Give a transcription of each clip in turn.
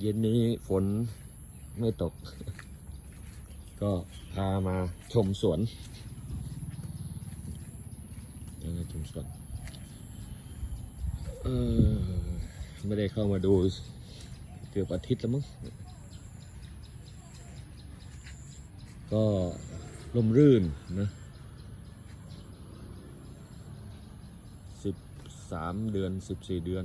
เย็นนี้ฝนไม่ตก ก็พามาชมสวนชมสวนเออไม่ได้เข้ามาดูเกือบอาทิตย์แล้วมั้ง ก็ลมรื่นนะสิบสามเดือนสิบสี่เดือน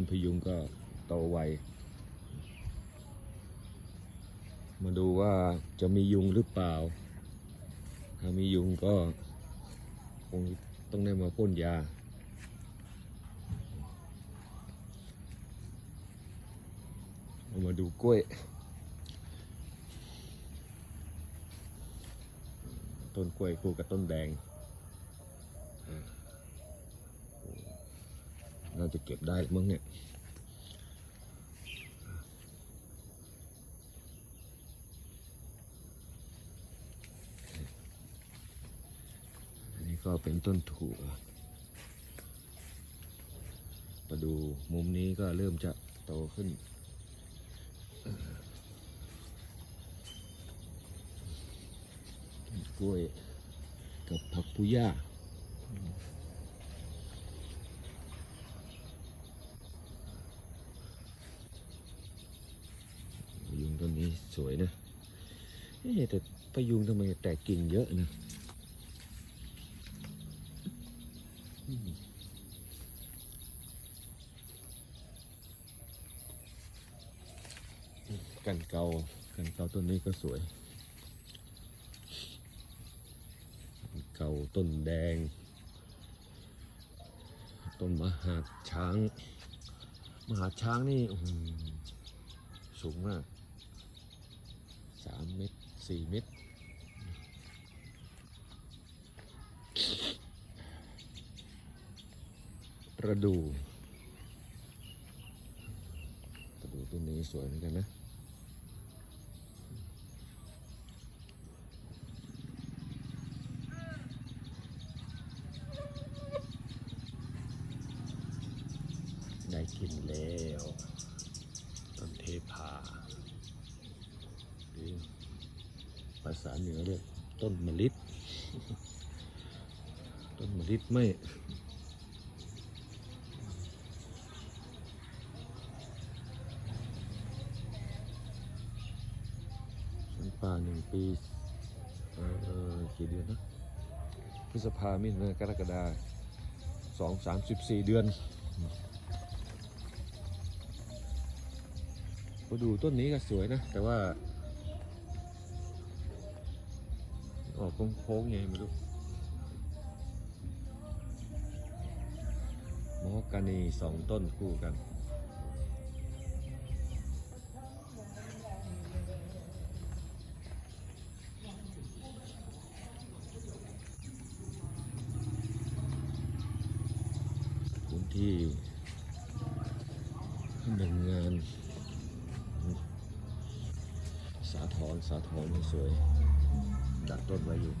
ต้นพยุงก็โตไว มาดูว่าจะมียุงหรือเปล่า ถ้ามียุงก็คงต้องได้มาพ่นยาเรามาดูกล้วย ต้นกล้วยคู่กับต้นแดงอ่าน่าจะเก็บได้มั้งเนี่ยอันนี้ก็เป็นต้นถั่วมาดูมุมนี้ก็เริ่มจะโตขึ้น กล้วยกับผักพุย่าพยุงต้นนี้ สวยนะเอ๊แต่พยุงทำไมแตกกิ่งเยอะนะกันเกากันเกาต้นนี้ก็สวย เกาต้นแดง ต้นมหาช้าง มหาช้างนี่สูงมาก สามเมตรสี่เมตรประดูประดูต้นนี้สวยเหมือนกันนะได้กินแล้วต้นเทพาหรือภาษาเหนือเรียกต้นมะลิต้นมะลิดไม่สวนป่าหนึ่งปีเออเออกี่เดือนนะพฤษภามิถุนากรกฎาสองสามสิบสี่เดือนมาดูต้นนี้ก็สวยนะ แต่ว่า ออกโค้งๆไงไม่รู้มอกันีสองต้นคู่กัน พื้นที่หนึ่งงาน สาทรสาทรสวย ดักต้นไว้อยู่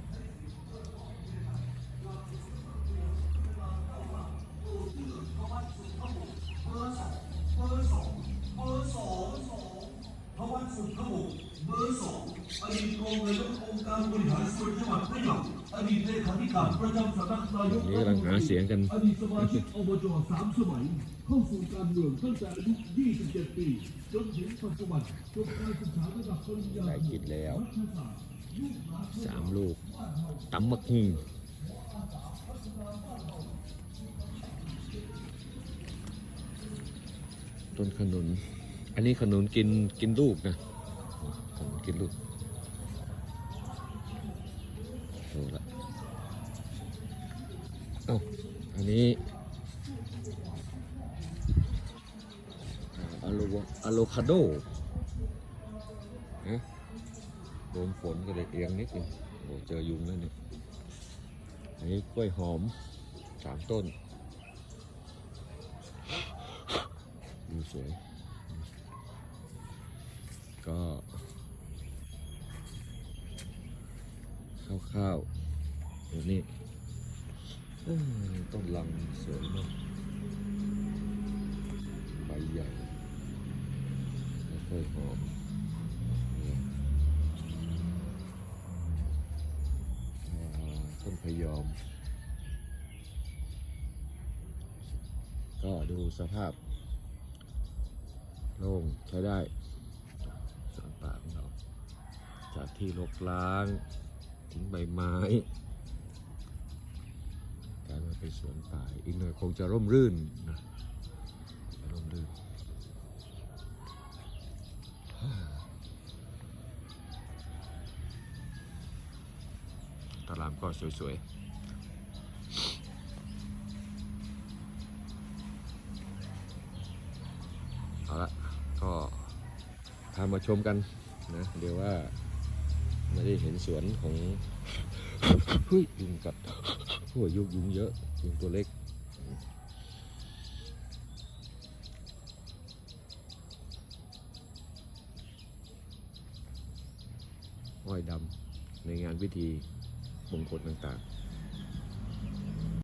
พระวัดสุดขบุเบอร์สองอดีตรองนายกองค์การบริหารส่วนจังหวัดระยองอดีตเลขาธิการประจำสำนักนายกนี่กำลังหาเสียงกันอดีตสมาชิกอบจสามสมัย เข้าสู่การเมืองตั้งแต่อายุ27 ปี จนถึงปัจจุบันจบการศึกษาระดับปริญญาได้กินแล้วรัฐศาสตร์ลูกหลาน สามลูกตำมักหุงต้นขนุน อันนี้ขนุนกินกินลูกนะขนุนกินลูกโอ้ละเอ้าอันนี้อะโลอะโลคาโด โดนฝนก็เลยเอียงนิดนึงโอ้เจอยุงแล้วเนี่ยอันนี้กล้วยหอมสามต้นดูสวย ก็ข้าวๆเดี๋ยวนี้ต้นลังสวยมากใบใหญ่ไม่ค่อยหอม ยอม ก็ดูสภาพ โล่งใช้ได้สวนป่าของเรา จากที่รกล้าง ทิ้งใบไม้การมาเป็นสวนป่าอีกหน่อยคงจะร่มรื่นนะร่มรื่น ตารางก็สวยๆ เอาละก็พามาชมกันนะเดี๋ยวว่าไม่ได้เห็นสวนของเฮ้ยยุงกัดหัวยุงยุงเยอะยุงตัวเล็กห้อยดำในงานพิธี มงคลต่างๆ